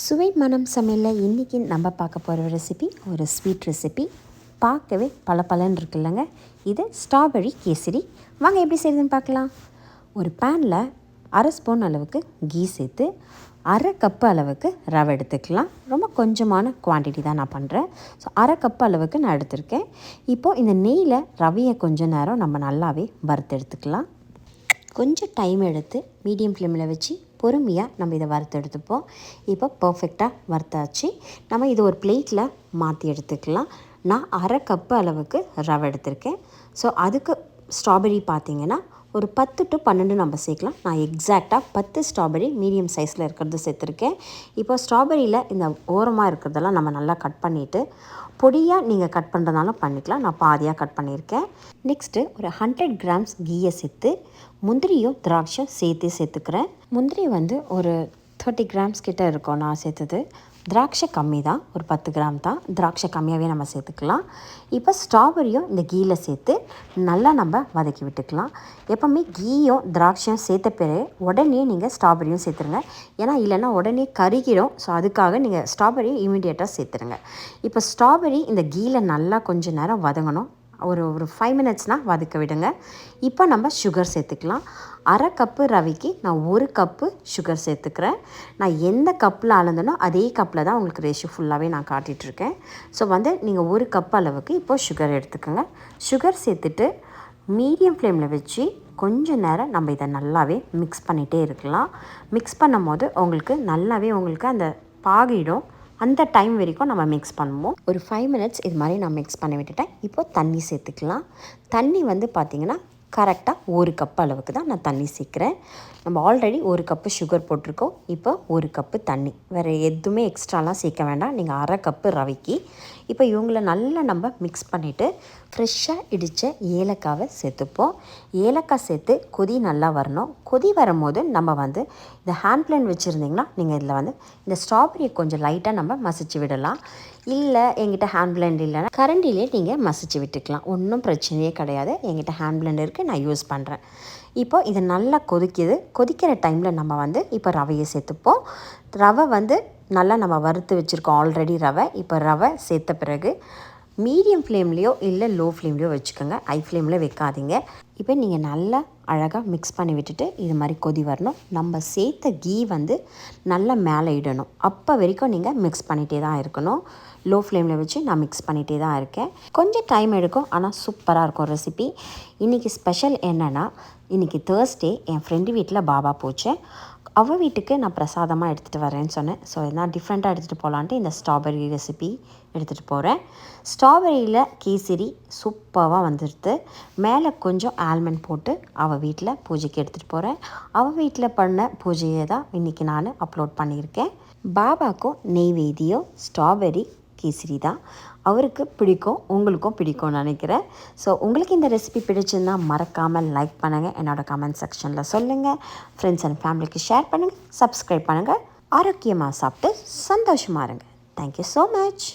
சுவை மனம் சமையலில் இன்றைக்கி நம்ம பார்க்க போகிற ரெசிபி ஒரு ஸ்வீட் ரெசிபி பார்க்கவே பல பலன்னு இருக்குல்லங்க. இது ஸ்ட்ராபெரி கேசரி. வாங்க எப்படி செய்யுதுன்னு பார்க்கலாம். ஒரு பேனில் அரை ஸ்பூன் அளவுக்கு கீ சேர்த்து அரை கப்பு அளவுக்கு ரவை எடுத்துக்கலாம். ரொம்ப கொஞ்சமான குவான்டிட்டி தான் நான் பண்ணுறேன் ஸோ அரை கப்பு அளவுக்கு நான் எடுத்திருக்கேன். இப்போது இந்த நெய்யில் ரவையை கொஞ்ச நேரம் நம்ம நல்லாவே வறுத்து எடுத்துக்கலாம். கொஞ்சம் டைம் எடுத்து மீடியம் ஃப்ளேமில் வச்சு பொறுமையாக நம்ம இதை வறுத்து எடுத்துப்போம். இப்போ பர்ஃபெக்டாக வறுத்தாச்சு. நம்ம இதை ஒரு பிளேட்டில் மாற்றி எடுத்துக்கலாம். நான் அரை கப்பு அளவுக்கு ரவை எடுத்திருக்கேன். ஸோ அதுக்கு ஸ்ட்ராபெரி பார்த்திங்கன்னா ஒரு பத்து டு பன்னெண்டு நம்ம சேர்க்கலாம். நான் எக்ஸாக்டாக பத்து ஸ்ட்ராபெரி மீடியம் சைஸில் இருக்கிறது சேர்த்துருக்கேன். இப்போ ஸ்ட்ராபெரியில் இந்த ஓரமாக இருக்கிறதெல்லாம் நம்ம நல்லா கட் பண்ணிவிட்டு பொடியாக நீங்கள் கட் பண்ணுறதுனாலும் பண்ணிக்கலாம். நான் பாதியாக கட் பண்ணியிருக்கேன். நெக்ஸ்ட்டு ஒரு ஹண்ட்ரட் கிராம்ஸ் கீயை சேர்த்து முந்திரியும் திராட்சையும் சேர்த்து சேர்த்துக்கிறேன். முந்திரி வந்து ஒரு தேர்ட்டி கிராம்ஸ் கிட்டே இருக்கும் நான் சேர்த்தது. திராட்சை கம்மி தான் ஒரு பத்து கிராம் தான். திராட்சை கம்மியாகவே நம்ம சேர்த்துக்கலாம். இப்போ ஸ்ட்ராபெரியும் இந்த கீயில் சேர்த்து நல்லா நம்ம வதக்கி விட்டுக்கலாம். எப்போவுமே கீயும் திராட்சையும் சேர்த்த பிறகு உடனே நீங்கள் ஸ்ட்ராபெரியும் சேர்த்துருங்க. ஏன்னா இல்லைன்னா உடனே கருகிடும் ஸோ அதுக்காக நீங்கள் ஸ்ட்ராபெரியும் இமீடியட்டாக சேர்த்துருங்க. இப்போ ஸ்ட்ராபெரி இந்த கீயில் நல்லா கொஞ்சம் நேரம் வதங்கணும். ஒரு ஒரு ஃபைவ் மினிட்ஸ்னால் வதக்க விடுங்க. இப்போ நம்ம சுகர் சேர்த்துக்கலாம். அரை கப்பு ரவிக்கு நான் ஒரு கப்பு சுகர் சேர்த்துக்கிறேன். நான் எந்த கப்பில் அளந்தனோ அதே கப்பில் தான் உங்களுக்கு ரேஷியோ ஃபுல்லாகவே நான் காட்டிகிட்ருக்கேன் ஸோ வந்து நீங்கள் ஒரு கப் அளவுக்கு இப்போது சுகர் எடுத்துக்கோங்க. சுகர் சேர்த்துட்டு மீடியம் ஃப்ளேமில் வச்சு கொஞ்சம் நேரம் நம்ம இதை நல்லாவே மிக்ஸ் பண்ணிகிட்டே இருக்கலாம். மிக்ஸ் பண்ணும் போது உங்களுக்கு நல்லாவே உங்களுக்கு அந்த பாகிடும் அந்த டைம் வரைக்கும் நம்ம மிக்ஸ் பண்ணுவோம். ஒரு ஃபைவ் மினிட்ஸ் இது மாதிரி நான் மிக்ஸ் பண்ணி விட்டுட்டேன். இப்போது தண்ணி சேர்த்துக்கலாம். தண்ணி வந்து பார்த்திங்கன்னா கரெக்டாக ஒரு கப் அளவுக்கு தான் நான் தண்ணி சேர்க்குறேன். நம்ம ஆல்ரெடி ஒரு கப்பு சுகர் போட்டிருக்கோம். இப்போ ஒரு கப்பு தண்ணி. வேறு எதுவுமே எக்ஸ்ட்ராலாம் சேர்க்க வேண்டாம். நீங்கள் அரை கப்பு ரவைக்கு. இப்போ இவங்கள நல்லா நம்ம மிக்ஸ் பண்ணிவிட்டு ஃப்ரெஷ்ஷாக இடித்த ஏலக்காவை சேர்த்துப்போம். ஏலக்காய் சேர்த்து கொதி நல்லா வரணும். கொதி வரும்போது நம்ம வந்து இந்த ஹேண்ட் பிளேன் வச்சுருந்திங்கன்னா நீங்கள் இதில் வந்து இந்த ஸ்ட்ராபெரியை கொஞ்சம் லைட்டாக நம்ம மசிச்சு விடலாம். இல்லை எங்கிட்ட ஹேண்ட் பிளெண்ட் இல்லைன்னா கரண்டிலே நீங்கள் மசிச்சு விட்டுக்கலாம். ஒன்றும் பிரச்சனையே கிடையாது. எங்கிட்ட ஹேண்ட் பிளெண்ட் இருக்குது நான் யூஸ் பண்ணுறேன் இப்போ இது நல்லா கொதிக்குது. கொதிக்கிற டைமில் நம்ம வந்து இப்போ ரவையை சேர்த்துப்போம். ரவை வந்து நல்லா நம்ம வறுத்து வச்சுருக்கோம். ஆல்ரெடி ரவை. இப்போ ரவை சேர்த்த பிறகு மீடியம் ஃப்ளேம்லேயோ இல்லை லோ ஃப்ளேம்லேயோ வச்சுக்கோங்க. ஹை ஃப்ளேமில் வைக்காதீங்க. இப்போ நீங்கள் நல்லா அழகாக மிக்ஸ் பண்ணி விட்டுட்டு இது மாதிரி கொதி வரணும். நம்ம சேர்த்த கீ வந்து நல்லா மேலே இடணும். அப்போ வரைக்கும் நீங்கள் மிக்ஸ் பண்ணிகிட்டே தான் இருக்கணும். லோ ஃப்ளேமில் வச்சு நான் மிக்ஸ் பண்ணிகிட்டே தான் இருக்கேன். கொஞ்சம் டைம் எடுக்கும் ஆனால் சூப்பராக இருக்கும் ரெசிபி இன்றைக்கி ஸ்பெஷல் என்னென்னா இன்றைக்கி தேர்ஸ்டே என் ஃப்ரெண்டு வீட்டில் பாபா போச்சேன் அவள் வீட்டுக்கு நான் பிரசாதமாக எடுத்துகிட்டு வரேன்னு சொன்னேன். ஸோ நான் டிஃப்ரெண்ட்டாக எடுத்துகிட்டு போகலான்ட்டு இந்த ஸ்ட்ராபெரி ரெசிபி எடுத்துகிட்டு போகிறேன் ஸ்ட்ராபெரியில் கேசரி சூப்பராக வந்துடுது மேலே கொஞ்சம் ஆல்மண்ட் போட்டு அவள் வீட்டில் பூஜைக்கு எடுத்துகிட்டு போகிறேன் அவள் வீட்டில் பண்ண பூஜையை தான் இன்றைக்கி நான் அப்லோட் பண்ணியிருக்கேன். பாபாக்கும் நெய்வேதியம் ஸ்ட்ராபெரி கேசரி தான். அவருக்கு பிடிக்கும் உங்களுக்கும் பிடிக்கும்னு நினைக்கிறேன். ஸோ உங்களுக்கு இந்த ரெசிபி பிடிச்சிருந்தா மறக்காமல் லைக் பண்ணுங்கள் என்னோடய கமெண்ட் செக்ஷனில் சொல்லுங்கள் ஃப்ரெண்ட்ஸ் அண்ட் ஃபேமிலிக்கு ஷேர் பண்ணுங்கள் சப்ஸ்கிரைப் பண்ணுங்கள் ஆரோக்கியமாக சாப்பிட்டு சந்தோஷமாக இருங்க. Thank you so much